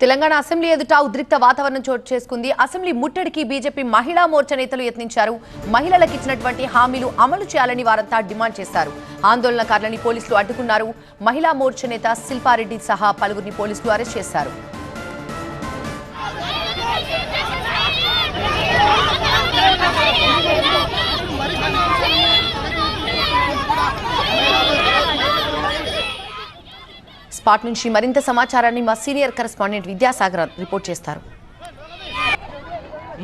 Telangana assembly ఎదుట ఉద్రిక్త వాతావరణం చోటు చేసుకుంది. అసెంబ్లీ ముట్టడికి బీజేపీ మహిళా మోర్చా నేతలు యత్నించారు. మహిళలకు ఇచ్చినటువంటి హామీలు అమలు చేయాలని వారంతా డిమాండ్ చేశారు. ఆందోళనకారులని పోలీసులు అడ్డుకున్నారు. మహిళా మోర్చా నేత శిల్పారెడ్డి సహా పలువురిని పోలీసులు అరెస్ట్ చేశారు. స్పాట్ నుంచి మరింత సమాచారాన్ని మా సీనియర్ కరెస్పాండెంట్ విద్యాసాగర్ రిపోర్ట్ చేస్తారు.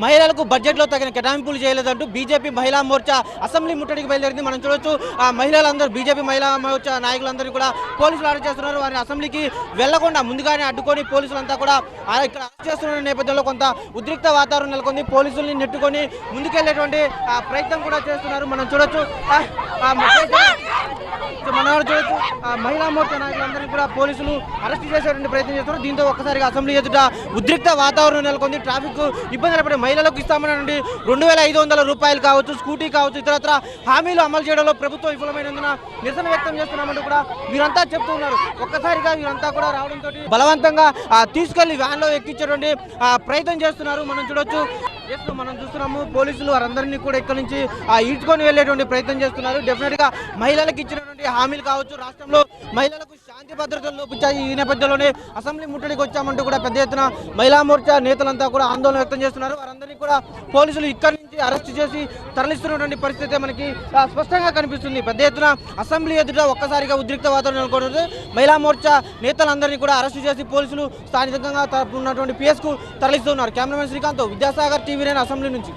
మహిళలకు బడ్జెట్లో తగిన కేటాయింపులు చేయలేదంటూ బీజేపీ మహిళా మోర్చా అసెంబ్లీ ముట్టడికి బయలుదేరింది. మనం చూడొచ్చు ఆ మహిళలందరూ బీజేపీ మహిళా మోర్చా నాయకులందరూ కూడా పోలీసులు అరెస్ట్ చేస్తున్నారు. వారిని అసెంబ్లీకి వెళ్ళకుండా ముందుగానే అడ్డుకొని పోలీసులంతా కూడా ఆ ఇక్కడ అరెస్ట్ చేస్తున్న నేపథ్యంలో కొంత ఉద్రిక్త వాతావరణం నెలకొంది. పోలీసుల్ని నెట్టుకొని ముందుకెళ్ళేటువంటి ఆ, ప్రయత్నం కూడా చేస్తున్నారు. మనం చూడొచ్చు మనం చూడొచ్చు. మహిళా మోర్చా నాయకులందరినీ కూడా పోలీసులు అరెస్ట్ చేసేటువంటి ప్రయత్నం చేస్తున్నారు. దీంతో ఒక్కసారిగా అసెంబ్లీ ఎదుట ఉద్రిక్త వాతావరణం నెలకొంది. ట్రాఫిక్ ఇబ్బందులు పడే మహిళలకు ఇస్తామన్నటువంటి రెండు వేల ఐదు వందల రూపాయలు కావచ్చు స్కూటీ కావచ్చు ఇతరత్ర హామీలు అమలు చేయడంలో ప్రభుత్వం విఫలమైనందున నిరసన వ్యక్తం చేస్తున్నామంటూ కూడా వీరంతా చెప్తున్నారు ఒక్కసారిగా వీరంతా కూడా రావడంతో బలవంతంగా ఆ, తీసుకెళ్ళి వ్యాన్లో ఎక్కించేటువంటి ప్రయత్నం చేస్తున్నారు. మనం చూడొచ్చు. మనం చూస్తున్నాము పోలీసులు వారందరినీ కూడా ఇక్కడ నుంచి ఆ, ఈడ్చుకొని వెళ్ళేటువంటి ప్రయత్నం చేస్తున్నారు. డెఫినెట్గా మహిళలకు ఇచ్చినటువంటి హామీలు కావచ్చు రాష్ట్రంలో మహిళలకు శాంతి భద్రతలు లోపించాయి. ఈ నేపథ్యంలోనే అసెంబ్లీ ముట్టడికి వచ్చామంటూ కూడా పెద్ద ఎత్తున మహిళా మోర్చా నేతలంతా కూడా ఆందోళన వ్యక్తం చేస్తున్నారు. వారందరినీ కూడా పోలీసులు ఇక్కడి నుంచి అరెస్ట్ చేసి తరలిస్తున్నటువంటి పరిస్థితి మనకి స్పష్టంగా కనిపిస్తుంది. పెద్ద ఎత్తున అసెంబ్లీ ఎదుట ఒక్కసారిగా ఉద్రిక్త వాతావరణం నెలకొంది మహిళా మోర్చా నేతలందరినీ కూడా అరెస్ట్ చేసి పోలీసులు స్థానికంగా ఉన్నటువంటి పిఎస్కు తరలిస్తున్నారు. కెమెరామెన్ శ్రీకాంత్ విద్యాసాగర్ టీవీ నేను అసెంబ్లీ నుంచి.